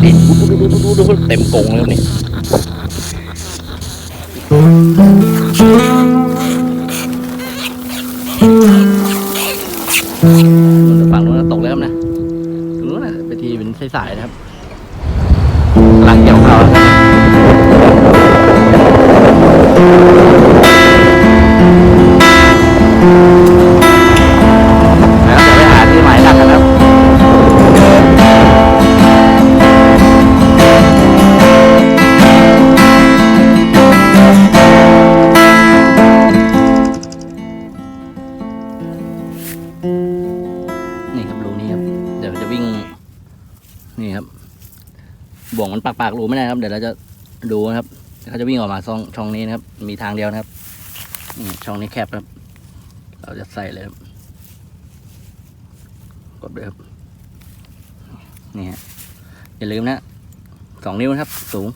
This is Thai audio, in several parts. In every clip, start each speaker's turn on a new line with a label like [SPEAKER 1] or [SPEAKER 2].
[SPEAKER 1] นี่ดูดูดูดูดูเต็มกรงเลยครันี่ฝั่งนู้นตกแล้วนะตรงนู้นนะไปทีเป็นสายๆนะครับหลังเกี่ยวเขา มันปากปากรูไม่ได้ครับ เดี๋ยวเราจะดูนะครับเขาจะวิ่งออกมาช่องช่องนี้นะครับ มีทางเดียวนะครับช่องนี้แคบครับ เราจะใส่เลยครับกดเลยครับนี่ฮะอย่าลืมนะสองนิ้วนะครับ สูง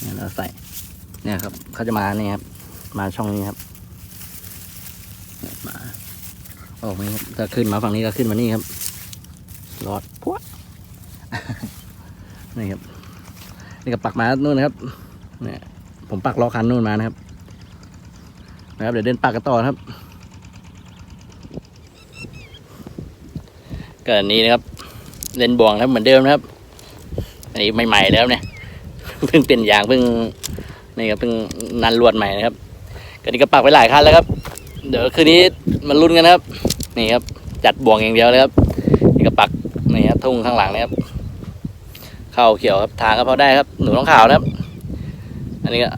[SPEAKER 1] เนี่ยเราใส่ เนี่ยครับเขาจะมานี่ครับ มาช่องนี้ครับมาออกมาครับถ้าขึ้นมาฝั่งนี้ก็ขึ้นมานี่ครับรอดพวดนี่ครับ นี่ก็ปักมานู่นนะครับเนี่ยผมปักล้อคันนู่นมานะครับ นะครับ เดี๋ยวเดินปักกันต่อครับก็อันนี้นะครับ เล่นบ่วงครับเหมือนเดิมนะครับ อันนี้ใหม่ๆแล้วเนี่ยเพิ่งเปลี่ยนยางเพิ่งนี่ครับเพิ่งนันลวดใหม่นะครับก็นี่ก็ปักไวหลายคันแล้วครับ เดี๋ยวคืนนี้มาลุ้นกันนะครับ นี่ครับ จัดบ่วงอย่างเดียวเลยครับ นี่ก็ปักนี่ครับทุ่งข้างหลังนะครับ ข้าเขียวครับทางก็พอได้ครับ หนูต้องขาวนะครับ อันนี้ก็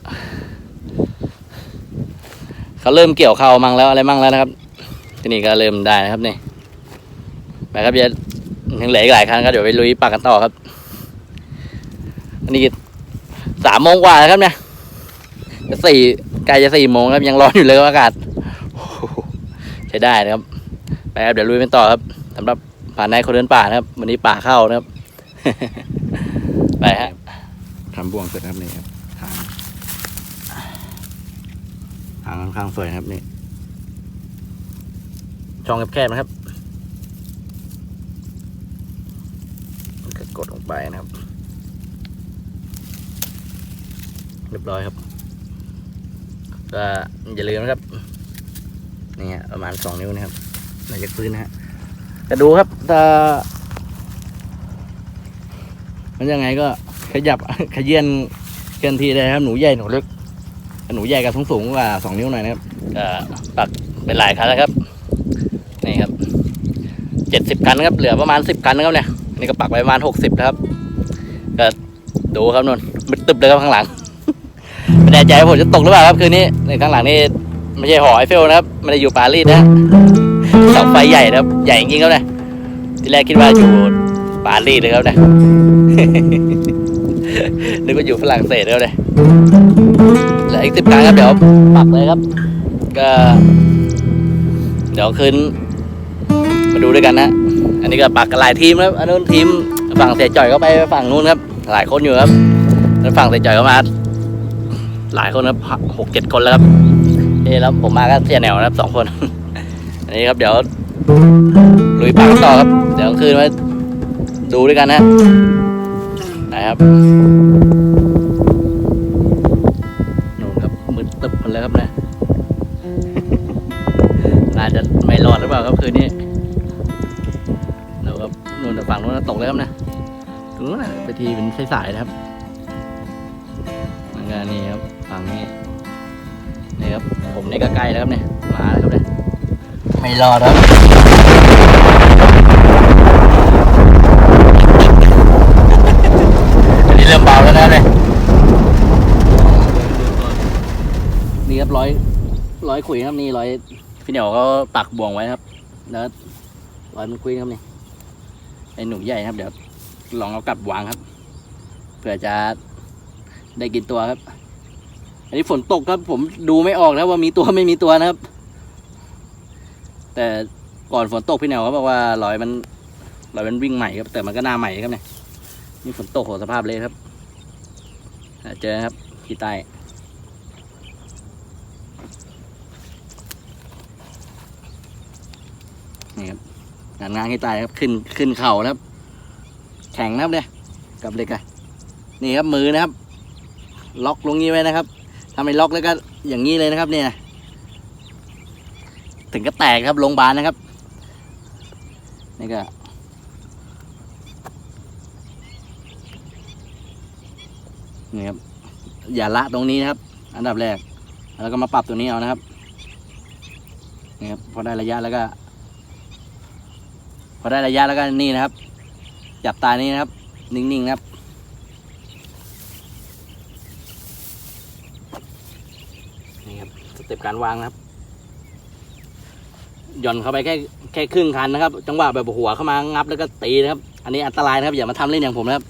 [SPEAKER 1] เขาเริ่มเกี่ยวเข้ามั่งแล้วอะไรมั่งแล้วนะครับ ทีนี้ก็เริ่มได้นะครับนี่ไปครับเดี๋ยวยังเหลืออีกหลายครั้งครับเดี๋ยวไปลุยปักกันต่อครับ อันนี้สามโมงกว่าแล้วครับเนี่ยจะสี่ใกล้จะสี่โมงครับยังร้อนอยู่เลยอากาศโอ้โหใช้ได้นะครับ ไปครับเดี๋ยวลุยกันต่อครับสำหรับผ่านในคนเดินป่านะครับ วันนี้ป่าเข้านะครับ ไปฮะทำบ่วงเสร็จครับนี่ครับทางทางค่อนข้างสวยครับนี่ช่องแคบๆนะครับก็กดลงไปนะครับ เรียบร้อยครับก็อย่าลืมนะครับนี่ฮะประมาณสองนิ้วนะครับน่าจะพื้นนะฮะแต่ดูครับถ้า มันยังไงก็ขยับขยื่นเคลื่อนที่ได้ครับ หนูใหญ่หนูเล็กหนูใหญ่กับสูงสูงกว่าสองนิ้วหน่อยนะครับปักเป็นหลายคันแล้วครับนี่ครับเจ็ดสิบคันครับเหลือประมาณสิบคันนะครับเนี่ยนี่ก็ปักไปประมาณหกสิบนะครับก็ดูครับนนมันตึบเลยครับข้างหลังไม่แน่ใจว่าผมจะตกหรือเปล่าครับคืนนี้ในข้างหลังนี่ไม่ใช่หอไอเฟลนะครับไม่ได้อยู่ปารีสนะเสาไฟใหญ่นะครับ ใหญ่จริงๆครับเนี่ยทีแรกคิดว่าอยู่ ปารีสเลยครับเนี่ยนึกว่าอยู่ฝรั่งเศสแล้วเลยเหลืออีกสิบครั้งครับเดี๋ยวปักเลยครับ ก็ เดี๋ยวคืนมาดูด้วยกันนะอันนี้ก็ปักกันหลายทีมครับอันนู้นทีมฝั่งเสียจ่อยก็ไปฝั่งนู้นครับ หลายคนอยู่ครับแล้วฝั่งเสียจ่อยก็มา หลายคนครับหกเจ็ดคนแล้วครับนี่แล้วผมมาก็เสียแนวนะครับสองคน อันนี้ครับเดี๋ยวลุยปากกันต่อครับ เดี๋ยวกลางคืนมา ดูด้วยกันนะนะครับนู่นครับมืดตึบหมดแล้วครับนะน่าจะไม่รอดหรือเปล่าครับคืนนี้เดี๋ยวครับนู่นฝั่งนู้นนะตกแล้วครับนะตรงนู้นะไปทีเป็นสายๆนะครับแล้วก็นี่ครับฝั่งนี้นี่ครับผมนี่ก็ใกล้แล้วครับเนี่ยมาแล้วครับเนี่ยไม่รอดครับ เริ่มเบาแล้วนะเนี่ยนี่ครับร้อยร้อยขุยครับนี่ร้อยพี่เหนียวก็ปักบ่วงไว้ครับ แล้วร้อยมันคุยครับนี่ไอหนุ่มใหญ่ครับ เดี๋ยวลองเอากลับวางครับเผื่อจะได้กินตัวครับ อันนี้ฝนตกครับ ผมดูไม่ออกนะว่ามีตัวไม่มีตัวนะครับ แต่ก่อนฝนตกพี่แนวเขาบอกว่าลอยมันลอยมันวิ่งใหม่ครับ แต่มันก็หน้าใหม่ครับเนี่ย นี่ฝนตกโหสภาพเลยครับ เจอครับที่ใต้นี่ครับงานงานที่ใต้ครับขึ้นขึ้นเข่านะครับ แข็งนะครับเนี่ยกับเหล็กอะนี่ครับมือนะครับ ล็อกลงนี้ไว้นะครับถ้าไมล็อกแล้วก็อย่างนี้เลยนะครับ เนี่ย ถึงก็แตกครับโรงพยาบาลนะครับนี่ก็ นี่ครับ อย่าละตรงนี้นะครับ อันดับแรก แล้วก็มาปรับตัวนี้เอานะครับนี่ครับพอได้ระยะแล้วก็ พอได้ระยะแล้วก็นี่นะครับ จับตานี้นะครับ นิ่งๆนะครับนี่ครับสเต็ปการวางนะครับหย่อนเข้าไปแค่แค่ครึ่งคันนะครับ จังหวะแบบหัวเข้ามางับแล้วก็ตีนะครับ อันนี้อันตรายนะครับ อย่ามาทำเล่นอย่างผมนะครับ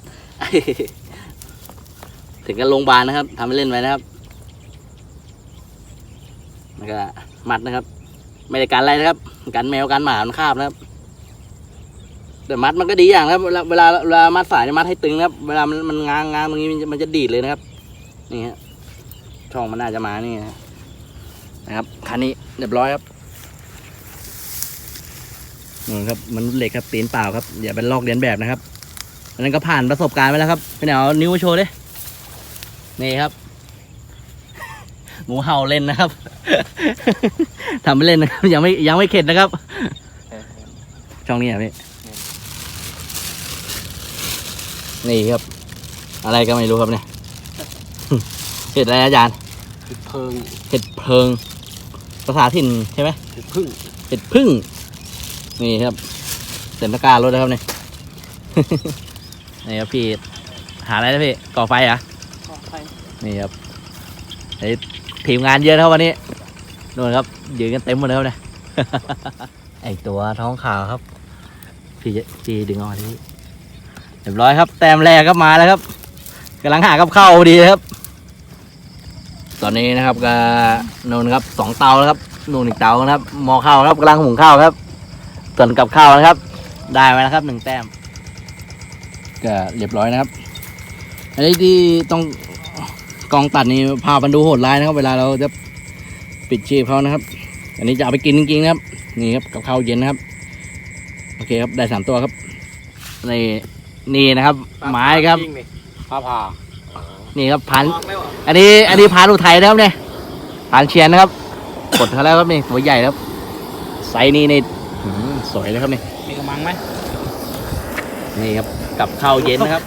[SPEAKER 1] ถึงกันโรงพยาบาลนะครับทำให้เล่นไว้นะครับแล้วก็มัดนะครับ ไม่ได้การอะไรนะครับการแมวการหมามันคาบนะครับแต่มัดมันก็ดีอย่างนะครับ เวลาเวลาเวลามัดสายจะมัดให้ตึงนะครับ เวลามันมันงางงางตรงนี้มันจะดีดเลยนะครับ นี่ฮะช่องมันน่าจะมานี่นะนะครับคันนี้เรียบร้อยครับนี่ครับมันเหล็กครับตีนเปล่าครับอย่าเป็นลอกเลียนแบบนะครับอันนั้นก็ผ่านประสบการณ์ไปแล้วครับไปไหนเอานิ้วมาโชว์ดิ นี่ครับ หมูเห่าเล่นนะครับ ทำไม่เล่นนะครับ ยังไม่ยังไม่เข็ดนะครับ ช่องนี้อะพี่ นี่ครับ อะไรก็ไม่รู้ครับเนี่ย เห็ดอะไรอาจารย์
[SPEAKER 2] เพิง
[SPEAKER 1] เห็ดเพิง ภาษาถิ่นใช่ไหม
[SPEAKER 2] พึ่ง
[SPEAKER 1] เห็ดพึ่ง นี่ครับเต็มตะกร้ารถแล้วครับเนี่ยนี่ครับพี่ หาอะไรนะพี่ ก่อไฟเหรอะ
[SPEAKER 2] ขอไป
[SPEAKER 1] นี่ครับไอ้ทีมงานเยอะนะครับวันนี้นู่นครับยืนกันเต็มหมดแล้วเนี่ยไอตัวท้องขาวครับพี่จะพี่ดึงออกที่เรียบร้อยครับ แต้มแรกก็มาแล้วครับกำลังหากับข้าวดีครับ ตอนนี้นะครับก็นู่นครับสองเตาแล้วครับนู่นอีกเตานะครับหม้อข้าวครับกำลังหุงข้าวครับส่วนกับข้าวนะครับ ได้มาแล้วครับหนึ่งแต้มก็เรียบร้อยนะครับอันนี้ที่ต้อง กองตัดนี่พามันดูโหดร้ายนะครับ เวลาเราจะปิดชีพเขานะครับ อันนี้จะเอาไปกินจริงๆนะครับ นี่ครับกับข้าวเย็นนะครับ โอเคครับได้สามตัวครับนี่นี่นะครับ ไม้ครับ
[SPEAKER 2] ผ้าผ่า
[SPEAKER 1] นี่ครับพัน
[SPEAKER 2] วางแล้ว
[SPEAKER 1] อันนี้ อันนี้พานอุทัยนะครับเนี่ยพานเชียนนะครับกดเขาแล้วครับนี่ตัวใหญ่ครับไซส์นี้นี่หือสวยเลยครับนี่
[SPEAKER 2] มีกระมังไหม
[SPEAKER 1] นี่ครับกับข้าวเย็นนะครับ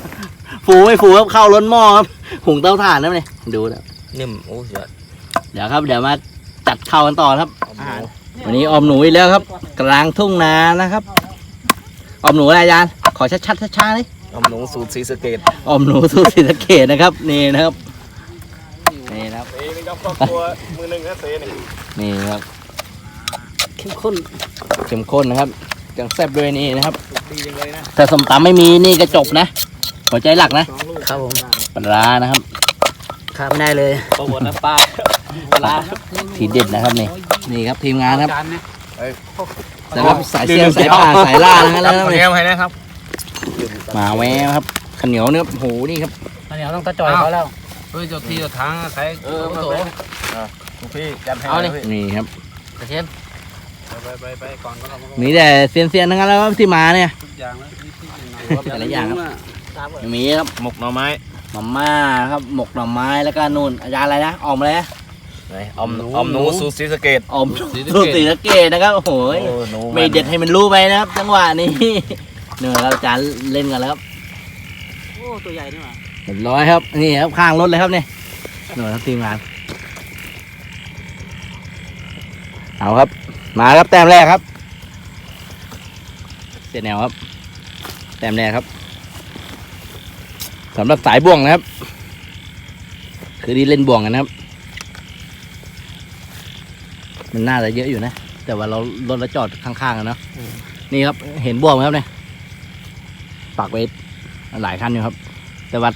[SPEAKER 1] ฟูไม่ฟูครับข้าวล้นหม้อครับ หุงเตาถ่านนะครับเนี่ยดูนะ
[SPEAKER 2] นิ่มโอ้ยอด
[SPEAKER 1] เดี๋ยวครับ เดี๋ยวมาจัดข้าวกันต่อครับ
[SPEAKER 2] อาหาร
[SPEAKER 1] วันนี้ออมหนูอีกแล้วครับ กลางทุ่งนานะครับ ออมหนูอะไรอาจารย์ขอชัดชัดๆช้าๆเลย
[SPEAKER 2] อมหนูสูตรสีสะเกด
[SPEAKER 1] ออมหนูสูตรศรีสะเกดนะครับ นี่นะครับ นี่นะครับ
[SPEAKER 2] เซ่นี่ก็ครอบครัวมือหนึ่งนะเซ่นี่
[SPEAKER 1] นี่ครับ
[SPEAKER 2] เข้มข้น
[SPEAKER 1] เข้มข้นนะครับจังแซ่บด้วยนี่นะครับ
[SPEAKER 2] ดีจังเลยนะ
[SPEAKER 1] แต่สมตำไม่มีนี่ก็จบนะ หัวใจหลักนะ
[SPEAKER 2] สองลูก
[SPEAKER 1] ครับผมปลาร้านะครับ
[SPEAKER 2] ขาดไม่ได้เลยโปรโมทน้ำปลาปลา
[SPEAKER 1] ทีเด็ดนะครับนี่ นี่ครับทีมงานครับ
[SPEAKER 2] จานเนี่ย
[SPEAKER 1] แต่ครับสายเซียนสายป่าสายล่านะครับแล้ว
[SPEAKER 2] เงี้ยให้นะครับ
[SPEAKER 1] มาแววครับข้าวเหนียวเนี่ยโอ้โหนี่ครับ
[SPEAKER 2] อันนี้ต้องตะจอยเขาแล้วเฮ้ยเจ้าที่เจ้าทางใครเออโถพี่จัดให้เอาเลย
[SPEAKER 1] นี่ครับ
[SPEAKER 2] กระเทียมไปไปไปก่อนก็เรา
[SPEAKER 1] มีแต่เซียนๆทั้งนั้นแล้วครับที่มาเนี่ย
[SPEAKER 2] ทุกอย่างแล้วนี่ที่
[SPEAKER 1] แต่ละอย่างครับ มีครับ
[SPEAKER 2] หมกหน่อไม้
[SPEAKER 1] มาม่าครับหมกหน่อไม้แล้วก็นู่นอาจารย์อะไรนะออมอะไรนะ
[SPEAKER 2] ไหนอมอมหนูสูตรสีสะเกด
[SPEAKER 1] ออมสูตรสีสะเกดนะครับโอ้โหไม่เด็ดให้มันรู้ไปนะครับ จังหวะนี้เหนื่อยครับอาจารย์เล่นกันแล้วครับ
[SPEAKER 2] โอ้ตัวใหญ่นี่หว่า
[SPEAKER 1] เรียบร้อยครับนี่ครับข้างรถเลยครับนี่หน่วยครับทีมงานเอาครับ มาครับแต้มแรกครับ เสียแนวครับ แต้มแรกครับ สำหรับสายบ่วงนะครับ คือที่เล่นบ่วงกันนะครับ มันน่าจะเยอะอยู่นะ แต่ว่าเรารถเราจอดข้างๆกันเนาะนี่ครับ เห็นบ่วงไหมครับเนี่ยปักไว้หลายคันอยู่ครับ แต่ว่า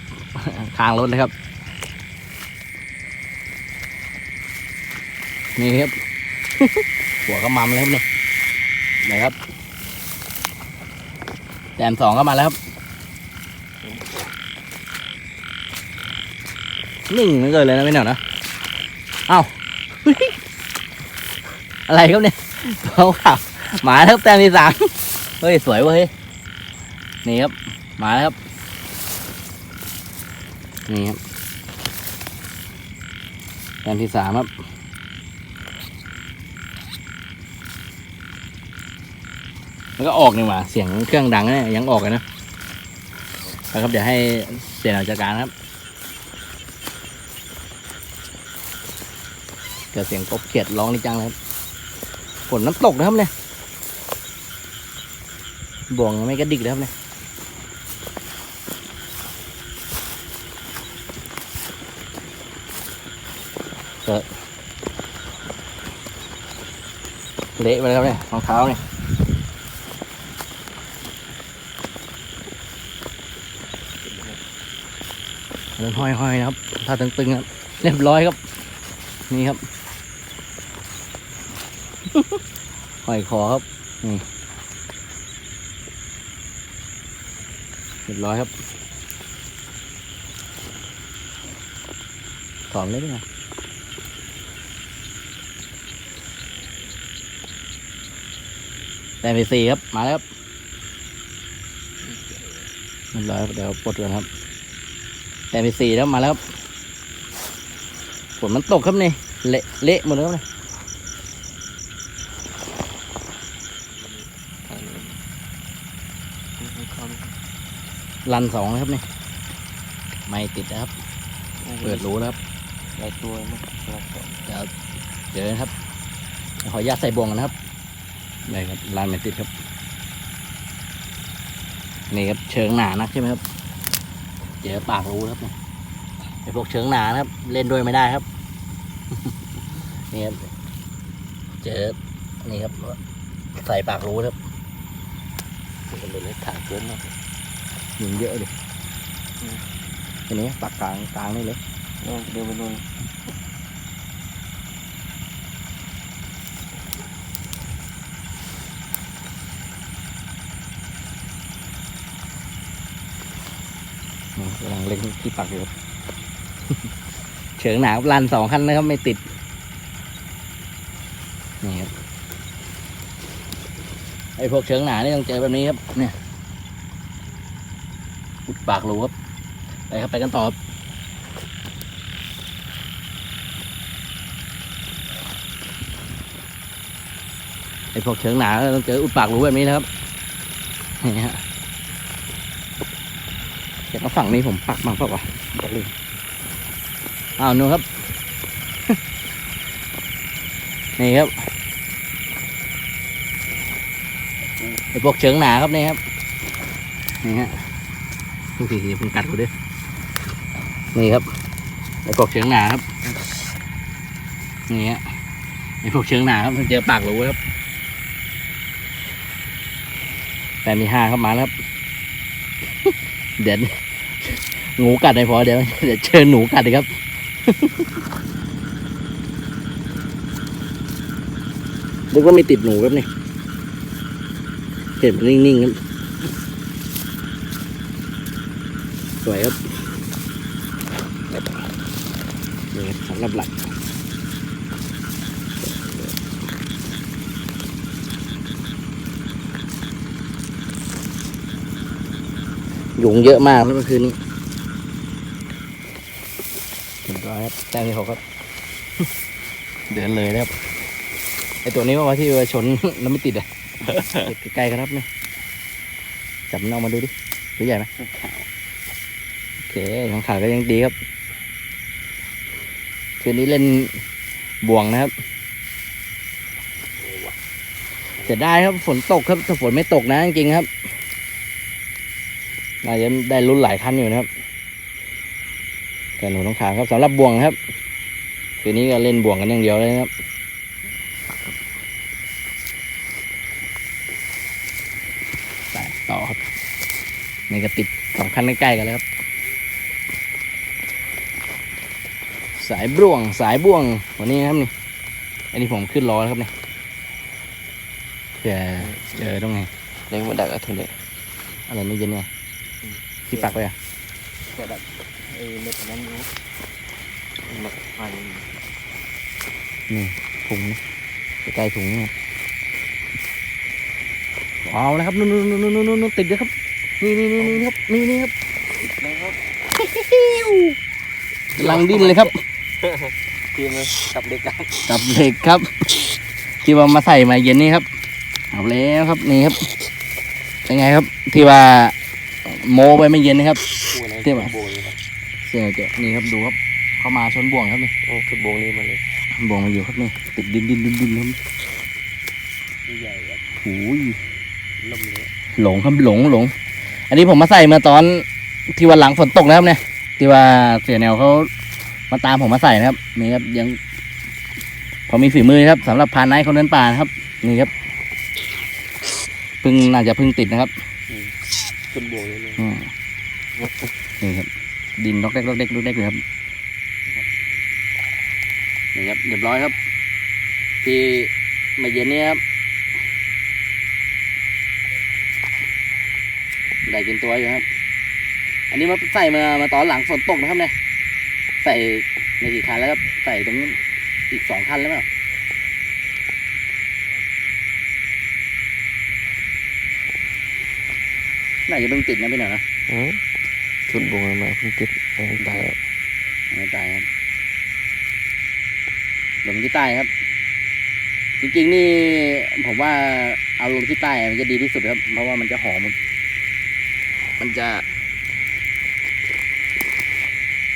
[SPEAKER 1] ข้างรถเลยครับ นี่ครับ หัวก็มัมเลยครับนี่นะครับแดนสองก็มาแล้วครับ นิ่งเหลือเกินเลยนะไม่เหนียวนะเอ้าอะไรครับเนี่ยเขาขับหมาครับแต้มที่สามเฮ้ยสวยเว้ยนี่ครับมาแล้วครับนี่ครับแต้มที่สามครับแล้วก็ออกนี่หว่าเสียงเครื่องดังเนี่ยยังออกเลยนะนะครับเดี๋ยวให้เสียหน่อยจัดการครับ เกิดเสียงกบเขียดร้องนี่จังเลยฝนน้ำตกนะครับเนี่ยบ่วงยังไม่กระดิกเลยครับเนี่ยเกิดเละไปแล้วครับเนี่ยรองเท้าเนี่ยเริ่มห้อยๆนะครับ ถ้าตึงๆครับ เรียบร้อยครับ นี่ครับ หอยคอครับนี่เรียบร้อยครับถอนเลยดีกว่าแต่ไปสี่ครับ มาแล้วครับเรียบร้อยเดี๋ยวปลดก่อนครับแต่ไปสี่แล้วมาแล้วครับฝนมันตกครับนี่เละเละหมดแล้วเนี่ย รันสองนะครับนี่ไม่ติดนะครับ เปิดรู้แล้วครับ
[SPEAKER 2] หลายตัวมั้ง
[SPEAKER 1] เดี๋ยวเดี๋ยวนะครับ ขออนุญาตใส่บวงกันนะครับนี่ครับรันไม่ติดครับ นี่ครับเชิงหนานักใช่ไหมครับ เจอปากรู้ครับเนี่ยไอพวกเชิงหนานะครับ เล่นด้วยไม่ได้ครับนี่ครับเจอนี่ครับ ใส่ปากรู้ครับ
[SPEAKER 2] มันเป็นเล็กขาเกินเนาะ
[SPEAKER 1] ยิงเยอะดิทีนี้ปากกลางกลางนี่เลย
[SPEAKER 2] เดี๋ยวไปนู่น
[SPEAKER 1] นี่กำลังเล็งที่ปักอยู่ครับเฉิงหนาครับลันสองคันนะครับไม่ติด นี่ครับไอ้พวกเฉิงหนานี่ต้องเจอแบบนี้ครับเนี่ยอุด ปากรูครับไปครับไปกันต่อครับไอพวกเฉิงหนาต้องเจออุดปากรูแบบนี้นะครับนี่ฮะเดี๋ยวฝั่งนี้ผมปักมาเปล่าวะบอกเลยอ้าวนู่นครับ นี่ครับไอพวกเชิงหนาครับนี่ครับนี่ฮะ ทุกทีผมกัดกูด้วยนี่ครับไอพวกเชิงหนาครับนี่ฮะไอพวกเชิงหนาครับเจอปากหรูครับแต่มีห้าครับมาแล้วครับ เดี๋ยวงูกัดไม่พอเดี๋ยวเดี๋ยวเชิญหนูกัดอีกครับนึกว่าไม่ติดหนูครับนี่เห็นมันนิ่งๆครับ สวยครับนี่ครับสำหรับหลักยุงเยอะมากแล้วเมื่อคืนนี้เรียบร้อยครับแต้มที่หกครับ เดินเลยนะครับไอตัวนี้ว่าที่ชนแล้วไม่ติดอะ ใกล้ๆกันครับเนี่ยจับมันออกมาดูดิตัวใหญ่ไหม เคของขาก็ยังดีครับ คืนนี้เล่นบ่วงนะครับเสียดายครับฝนตกครับถ้าฝนไม่ตกนะจริงครับน่าจะได้ลุ้นหลายคันอยู่นะครับแต่หนูต้องขาครับสำหรับบ่วงครับคืนนี้ก็เล่นบ่วงกันอย่างเดียวเลยนะครับไปต่อครับนี่ก็ติดสองคันใกล้ๆกันแล้วครับ สายบ่วงสายบ่วงวันนี้นะครับนี่อันนี้ผมขึ้นล้อแล้วครับนี่เผื่อเจอตรงไหน
[SPEAKER 2] เลี้ยงมาดักอะไรทุเรศ
[SPEAKER 1] อะไรไม่เย็นไงที่ปักไปอะ
[SPEAKER 2] แต่ดักไอ้เล็กนั้นรู้มาพัน
[SPEAKER 1] นี่ถุงนี่ใกล้ๆถุงนี่เอาแล้วครับนู่นนู่นนู่นนู่นนู่นติดเลยครับนี่นี่นี่นี่ครับนี่นี่ครับ
[SPEAKER 2] นะครับ
[SPEAKER 1] กำลังดิ้นเลยครับ
[SPEAKER 2] ทีมเลยกับเด็กกัน
[SPEAKER 1] กับเหล็กครับ ที่ว่ามาใส่มาเย็นนี่ครับเอาแล้วครับนี่ครับเป็นไงครับ ที่ว่าโมไปไม่เย็นนะครับเทียบอะ
[SPEAKER 2] โบนี่ครับ
[SPEAKER 1] เสียจะนี่ครับดูครับ เข้ามาชนบ่วงครับนี่
[SPEAKER 2] โอ้คือโบนี่มาเลย
[SPEAKER 1] บ่วงมาอยู่ครับนี่ติดดินดินดินดินครับ
[SPEAKER 2] ใหญ่ครับ
[SPEAKER 1] โอ้ย
[SPEAKER 2] ลมเลย
[SPEAKER 1] หลงครับหลงหลง อันนี้ผมมาใส่เมื่อตอนที่วันหลังฝนตกนะครับเนี่ยที่ว่าเสียแนวเขา มาตามผมมาใส่นะครับ นี่ครับยัง พอมีฝีมือครับสำหรับพานไนท์คนเดินป่านะครับ นี่ครับเพิ่งน่าจะเพิ่งติดนะครับ
[SPEAKER 2] ขึ้นโบนี่เลย
[SPEAKER 1] อืมนี่ครับ ดินดอกเด็กดอกเด็กดอกเด็กเลยครับนี่ครับเรียบร้อยครับ ที่มาเย็นนี้ครับได้กินตัวอยู่ครับ อันนี้มาใส่มามาตอนหลังฝนตกนะครับเนี่ย ใส่ในกี่คันแล้วครับใส่ตรงนู้นอีกสองคันแล้วเปล่าน่าจะเพิ่งติดนะพี่หน่อยนะ
[SPEAKER 2] ขึ้นโบนี่มาเพิ่งติดเออตายแล้ว
[SPEAKER 1] ไม่ตายครับลงที่ใต้ครับ จริงๆนี่ผมว่าเอาลงที่ใต้มันจะดีที่สุดครับ เพราะว่ามันจะหอม มันจะ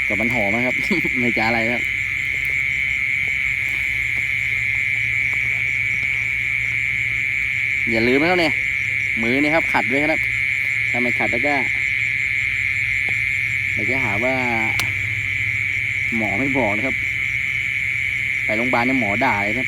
[SPEAKER 1] กับมันหอมนะครับ ไม่จะอะไรครับอย่าลืมนะครับเนี่ยมือนี่ครับ ขัดด้วยครับถ้าไม่ขัดแล้วก็เราจะหาว่า หมอไม่บอกนะครับ ไปโรงพยาบาลเนี่ยหมอด่าเลยครับ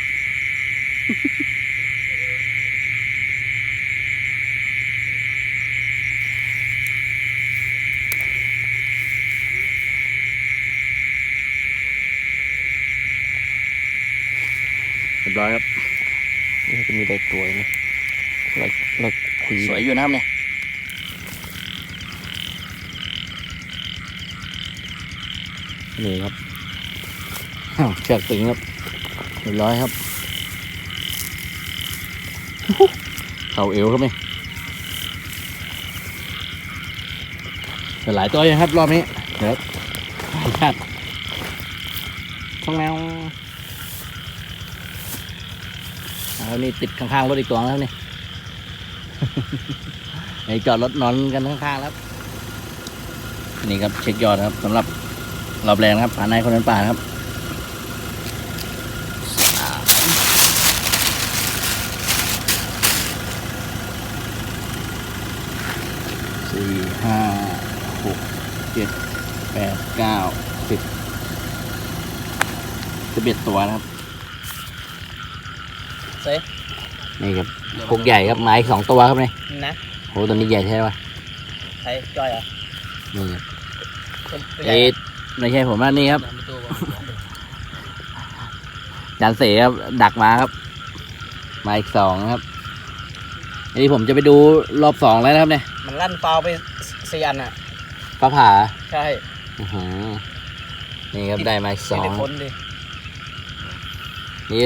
[SPEAKER 1] รียบร้อยครับ
[SPEAKER 2] นี่จะมีได้ตัวไหมเราเราคุย
[SPEAKER 1] สวยอยู่นะครับเนี่ยนี่ครับอ้าวเชือกตึงครับเรียบร้อยครับเข่าเอวครับนี่แต่หลายตัวยังครับรอบนี้เดี๋ยวขออนุญาตช่องแมว แล้วนี่ติดข้างๆรถอีกตัวแล้วนี่ไอ้จอดรถนอนกันข้างๆแล้วครับนี่ครับเช็คยอดนะครับสำหรับรอบแรงนะครับผ่านในคนนั้นป่านะครับสี่ห้าหกเจ็ดแปดเก้าสิบสิบเอ็ดตัวนะครับ
[SPEAKER 3] เซ่
[SPEAKER 1] นี่ครับพวกใหญ่ครับไม้สองตัวครับนี่
[SPEAKER 3] นะ
[SPEAKER 1] โหตัวนี้ใหญ่ใช่ไหม
[SPEAKER 3] ใช่จ้อยเหรอะ
[SPEAKER 1] นี่ครับ
[SPEAKER 3] ตัวใหญ่
[SPEAKER 1] เอ๊ะไม่ใช่ผมนะนี่ครับ
[SPEAKER 3] ตัว
[SPEAKER 1] จานเสครับดักมาครับมาอีกสองนะครับอันนี้ผมจะไปดูรอบสองแล้วนะครับเนี่ย
[SPEAKER 3] มันลั่นฟาวไปสี่อันอะ
[SPEAKER 1] ฟ้าผ่า
[SPEAKER 3] ใช่
[SPEAKER 1] อื้อหือนี่ครับได้มาอีกส
[SPEAKER 3] ที่
[SPEAKER 1] อง
[SPEAKER 3] ได้พ้นดิ
[SPEAKER 1] นี่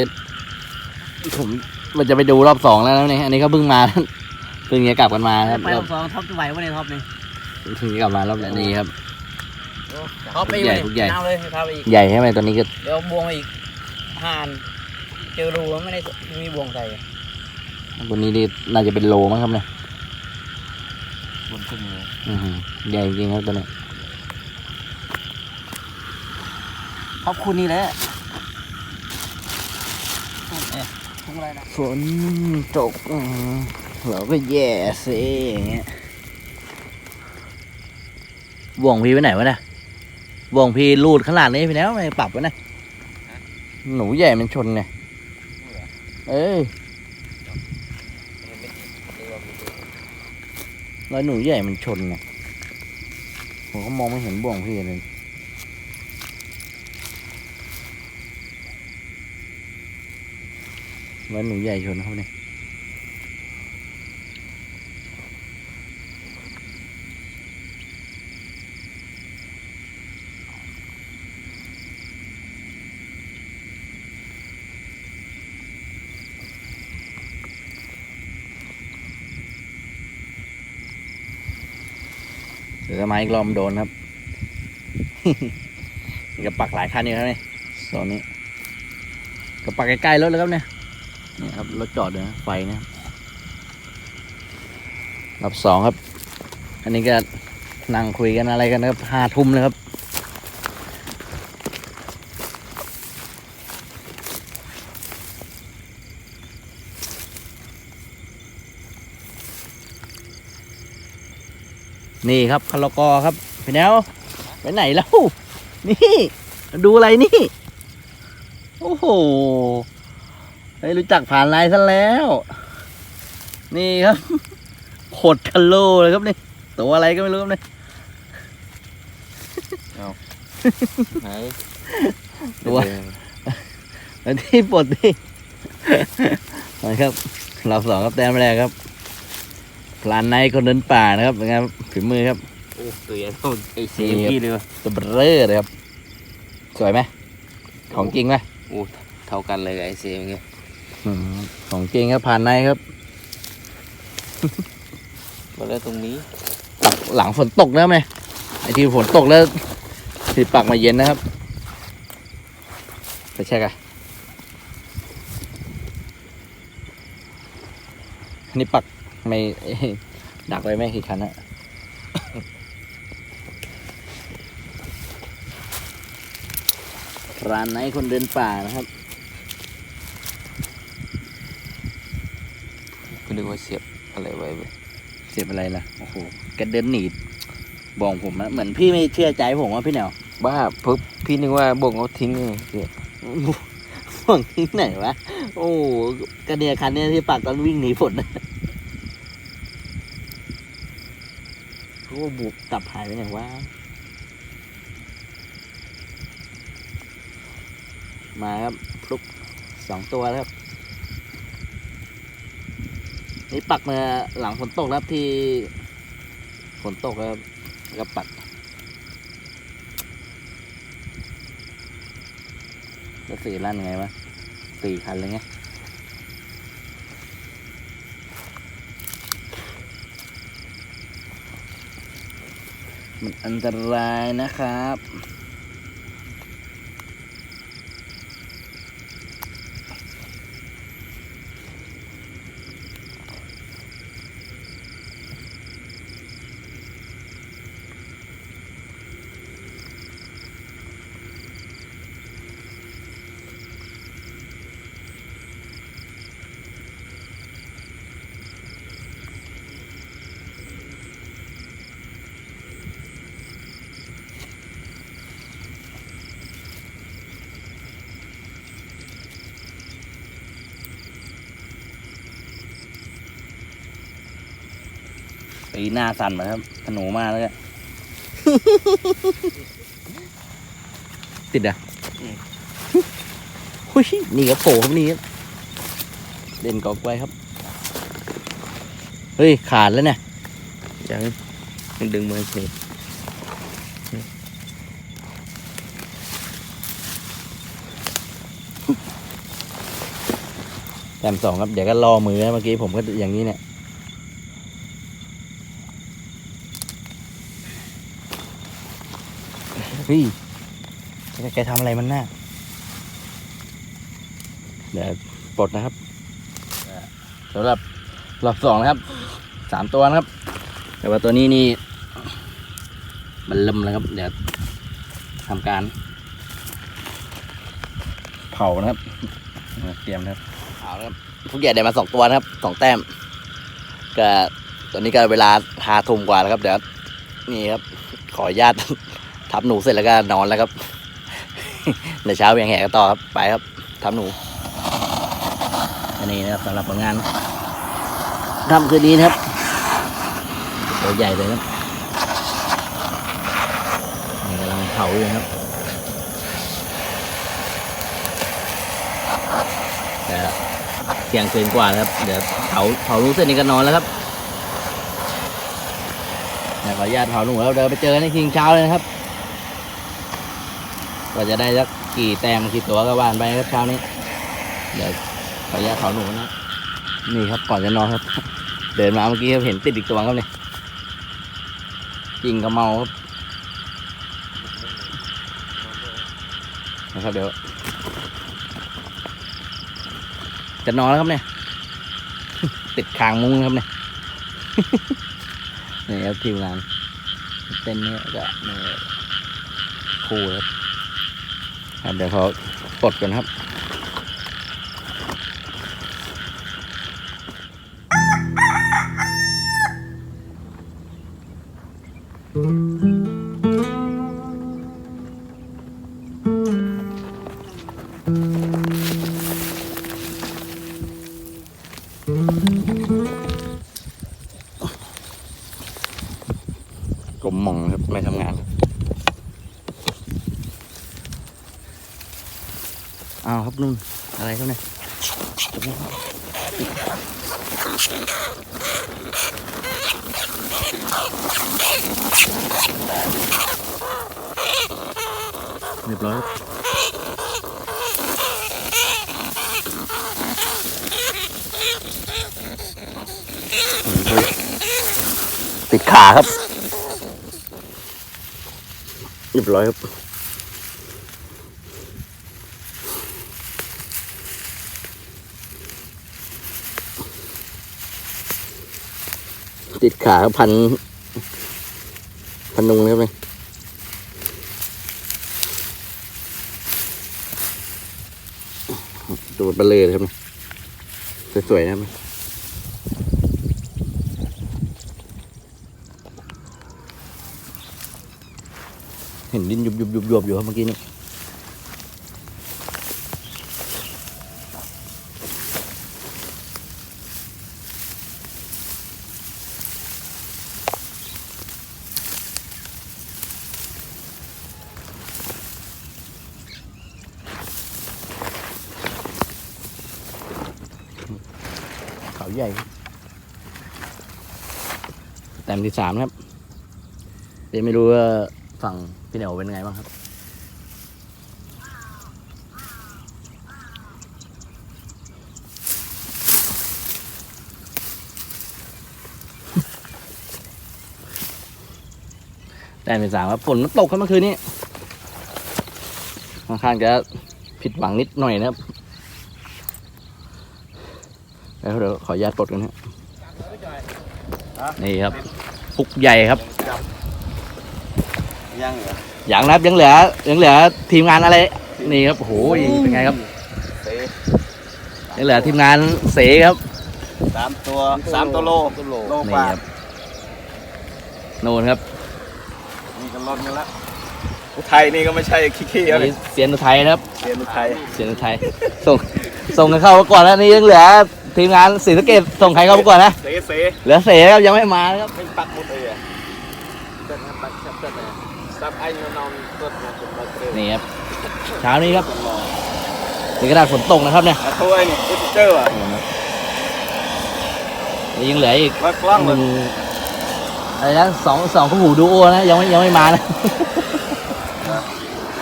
[SPEAKER 1] ผมมันจะไปดูรอบสองแล้วนะเนี่ยอันนี้ก็เพิ่งมา เพิ่งจะกลับกันมาครับ
[SPEAKER 3] ไป
[SPEAKER 1] ร
[SPEAKER 3] ร
[SPEAKER 1] อ
[SPEAKER 3] อ
[SPEAKER 1] บบ
[SPEAKER 3] สองท็อปจะไหววะเนี่ยท็อปนี่
[SPEAKER 1] เพิ่งจะกลับมารอบแรกนี่ครับ
[SPEAKER 3] ท็อปไป
[SPEAKER 1] ใหญ่ทุกใหญ่
[SPEAKER 3] เอาเลยครับอีก
[SPEAKER 1] ใหญ่ใช่ไหมตัวนี้ก็
[SPEAKER 3] เดี๋ยวบวงมาอีกห้าอันเจอรูไม่ได้มีบวงใส่
[SPEAKER 1] ตัวนี้นี่น่าจะเป็นโลมั้งครับเนี่ย
[SPEAKER 2] บนขึ้นเลย
[SPEAKER 1] อื้อหือใหญ่จริงครับตัวนี้
[SPEAKER 3] ท็อปคุณนี่แหละทุ่ งอะไรนะ
[SPEAKER 1] ฝนตกอื้อหือเราก็แย่สิอย่างเงี้ยบ่วงพี่ไปไหนวะเนี่ยบ่วงพี่รูดขนาดนี้พี่แล้วไม่ปรับวะเนี่ยหนูใหญ่มันชนเนี่ยเอ้ยแล้วหนูใหญ่มันชนเนี่ยผมก็มองไม่เห็นบ่วงพี่เลย แล้วหนูใหญ่ชนเขาเนี่ยเดี๋ยวจะมาอีกรอบมันโดนครับนี่ก็ปักหลายคันอยู่ครับนี่โซนนี้ก็ปักใกล้ๆรถแล้วครับเนี่ย นี่ครับรถจอดเลยนะไฟนะครับรอบสองครับ อันนี้ก็นั่งคุยกันอะไรกันนะครับห้าทุ่มเลยครับนี่ครับคาร์กอครับพี่แนวไปไหนแล้ว นี่ ดูอะไรนี่ โอ้โห ไม่รู้จักผ่านไลน์ซะแล้ว นี่ครับโคตรคัลโลเลยครับนี่ตัวอะไรก็ไม่รู้ครับนี่
[SPEAKER 2] ไหน
[SPEAKER 1] ตัวอันที่ปลดที่นะครับเราสองครับแต้มแรกครับพลานในคนเดินป่านะครับเป็นไงครับฝีมือครับ
[SPEAKER 2] โอ้ตัวใหญ่เท่าไอ้เสี
[SPEAKER 1] นี่ครับ
[SPEAKER 2] พี่เลยวะ
[SPEAKER 1] ตัวเบลอเลยครับ สวยไหมของจริงไหม
[SPEAKER 2] โอ้เท่ากันเลยกับไอ้เสียเมื่อกี้
[SPEAKER 1] อืม ของจริงครับผ่านในครับ
[SPEAKER 2] มาแล้วตรงนี้
[SPEAKER 1] ปักหลังฝนตกแล้วไหมไอที่ฝนตกแล้วที่ปักมาเย็นนะครับ ไปเช็คอะอันนี่ปักไม่ดักไว้ไม่กี่คันฮะร้านไหนคนเดินป่านะครับ
[SPEAKER 2] ก็นึกว่าเสียบอะไรไว้เว้ย
[SPEAKER 1] เสียบอะไรล่ะ โอ้โห แกเดินหนีบอกผมนะเหมือนพี่ไม่เชื่อใจผมว่าพี่เหนียว
[SPEAKER 2] บ้าปุ๊บพี่นึกว่าบ่งเอาทิ้งเลยเสียบ
[SPEAKER 1] ห่วงที่ไหนวะ โอ้กระเดียคันเนี้ยที่ปักตอนวิ่งหนีฝนนะเขาก็บุกกลับหายไปไหนวะมาครับฟลุกสองตัวแล้วครับ นี่ปักมาหลังฝนตกแล้วครับที่ฝนตกแล้วครับก็ปักแล้วสี่ลั่นไงวะสี่คันเลยไงมันอันตรายนะครับ หน้าสั่นมาครับขนูมากแล้วก็ติดอะหุ้ยนี่ครับโผล่ครับนี่ครับเด่นกอกไว้ครับ เฮ้ย ขาดแล้วเนี่ย
[SPEAKER 2] ยังยังดึงมือเสียบ
[SPEAKER 1] แต้มสองครับ เดี๋ยวก็รอมือนะเมื่อกี้ผมก็อย่างนี้เนี่ย ฮ้ยแกแกทำอะไรมันน่าเดี๋ยวปลดนะครับสำหรับรอบสองนะครับสามตัวนะครับ แต่ว่าตัวนี้นี่ มันเริ่มแล้วครับ เดี๋ยวทำการ เผานะครับ เตรียมนะครับเอาละครับผู้ใหญ่ได้มาสองตัวนะครับสองแต้ม ก็ตอนนี้ก็เวลาหาทุ่มกว่าแล้วครับ เดี๋ยวนี่ครับ ขออนุญาต ทับหนูเสร็จแล้วก็นอนแล้วครับในเช้ายังแห่กันต่อครับไปครับทับหนูอันนี้นะครับสำหรับผลงานทำคืนนี้นะครับตัวใหญ่เลยครับนี่กำลังเผาอยู่ครับเที่ยงคืนกว่าครับ เดี๋ยวเผาเผาลูกเส้นนี้ก็นอนแล้วครับขออนุญาตเผาหนูแล้วเดี๋ยวไปเจอกันในทีงเช้าเลยนะครับ ว่าจะได้สักกี่แต้มกี่ตัวก็ว่านไปครับเช้านี้ เดี๋ยวขออนุญาตเผาหนูนะ นี่ครับก่อนจะนอนครับ เดินมาเมื่อกี้ครับเห็นติดอีกตัวครับเนี่ยจริงกระเมาครับนะครับเดี๋ยว จะนอนแล้วครับเนี่ย ติดคางมุ้งครับเนี่ยนี่ครับทีมงานเต้นเนี่ยก็นี่คู่ครับ เดี๋ยวเขากดกันครับ ติดขาครับเรียบร้อยครับติดขาพัน พันนุงนะครับเนี่ยตัวเบลเลยครับเนี่ยสวยๆนะครับ เห็น ดินยุบยุบยุบยุบอยู่ครับเมื่อกี้นี่เขาใหญ่แต้มที่สามครับเดี๋ยวไม่รู้ว่า ฝั่งพี่เหนียวเป็นไงบ้างครับแต้มที่สามครับฝนมันตกครับเมื่อคืนนี้ค่อนข้างจะผิดหวังนิดหน่อยนะครับแล้วเดี๋ยวขออนุญาตปลดกันนะนี่ครับปุกใหญ่ครับ
[SPEAKER 2] ยังเหรอ
[SPEAKER 1] อย่างนะครับยังเหลือยังเหลือทีมงานอะไรนี่ครับโอ้โหเป็นไงครับ
[SPEAKER 2] เส
[SPEAKER 1] ยังเหลือทีมงานเสครับ
[SPEAKER 2] สามตัวสามตัวโลโลก
[SPEAKER 1] นี่
[SPEAKER 2] ว่า
[SPEAKER 1] ครับโน่นครับ
[SPEAKER 2] นี่ก็ลดกันละอุทัยนี่ก็ไม่ใช่ขี้ๆแล้ว
[SPEAKER 1] นี่
[SPEAKER 2] นี่
[SPEAKER 1] เสียนอุทัยนะครับ
[SPEAKER 2] เรียนอุทัย
[SPEAKER 1] เสียนอุทัยส่งส่งกันเข้ามาก่อนแล้วนี่ยังเหลือทีมงานศรีสะเกดส่งใครเข้ามาก่อนนะ
[SPEAKER 2] เสเส
[SPEAKER 1] เหลือเสครับยังไม่มานะครับ
[SPEAKER 2] ไม่ปักหมดเลยอะเต้นครับปักครับเต้นเลยซับไอ้ นอนนอนเต้นมาจนมาเต้น
[SPEAKER 1] นี่ครับเช้านี้ครับนี่กระดาษฝนตกนะครับเนี่ย
[SPEAKER 2] มาถ้วยนี่กูเจออะ
[SPEAKER 1] นี่ยังเหลืออีก
[SPEAKER 2] ว่ากล้อง
[SPEAKER 1] ห
[SPEAKER 2] มั
[SPEAKER 1] นึ่
[SPEAKER 2] น
[SPEAKER 1] งอะไรนะสองสองคู่หูดูโอนะยังไม่ยังไม่มานะ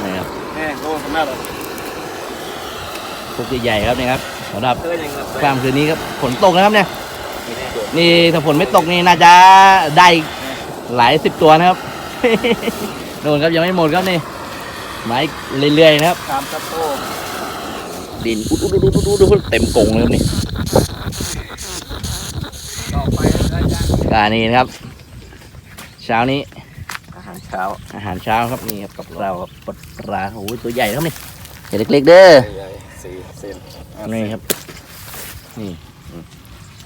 [SPEAKER 1] นี่ครับ
[SPEAKER 2] แน่โลขนาดเลย
[SPEAKER 1] พวกใหญ่ๆครับนี่ครับสำหรับ
[SPEAKER 2] เต้นยังไง
[SPEAKER 1] กลางคืนนี้ครับฝนตกนะครับเนี่ยนี่ถ้าฝนไม่ตกนี่น่าจะได้หลายสิบตัวนะครับ โน่นครับยังไม่หมดครับนี่ไม้เรื่อยๆนะครับ
[SPEAKER 2] ตามสะโพก
[SPEAKER 1] ดินอุดอุดอุดอุดอุดอุดเต็มกรงเลยครับนี่
[SPEAKER 2] ต่อไปได้ยัง
[SPEAKER 1] กานี่นะครับ เช้านี้
[SPEAKER 2] อาหารเช้า
[SPEAKER 1] อาหารเช้าครับนี่ครับกับเราครับปลดปลาโอ้ยตัวใหญ่ครับนี่ใหญ่เล็กๆเด้อ
[SPEAKER 2] ใหญ่สี่เซน
[SPEAKER 1] นี่ครับ นี่อืม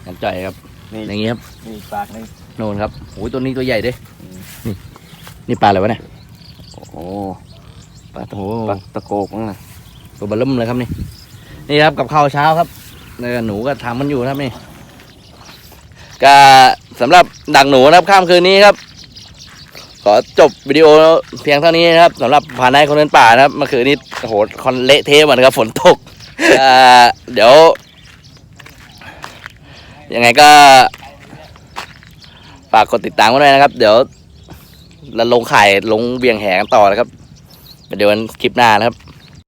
[SPEAKER 1] กันจ่อยครับ
[SPEAKER 2] นี่
[SPEAKER 1] อย่างงี้ครับ
[SPEAKER 2] นี่ปากนี่
[SPEAKER 1] โน่นครับโอ้ยตัวนี้ตัวใหญ่เด้
[SPEAKER 2] อืม
[SPEAKER 1] นี่นี่ปลาอะไรวะเนี่ย
[SPEAKER 2] โอ้โห
[SPEAKER 1] ปลาโถ
[SPEAKER 2] ปลาตะโกกนั่นน่ะ
[SPEAKER 1] ตัวเบลลุ่มเลยครับนี่ นี่ครับกับข้าวเช้าครับเนี่ยหนูก็ทำมันอยู่นะครับนี่ก็สำหรับดักหนูนะครับข้ามคืนนี้ครับขอจบวิดีโอเพียงเท่านี้นะครับสำหรับผ่านในคนเดินป่านะครับเมื่อคืนนี้โอ้โหคอนเละเทะหมดนะครับฝนตกอ่าเดี๋ยวยังไงก็ฝากกดติดตามกันด้วยนะครับ เดี๋ยว แล้วลงข่ายลงเบียงแหกันต่อนะครับ เดี๋ยววันคลิปหน้านะครับ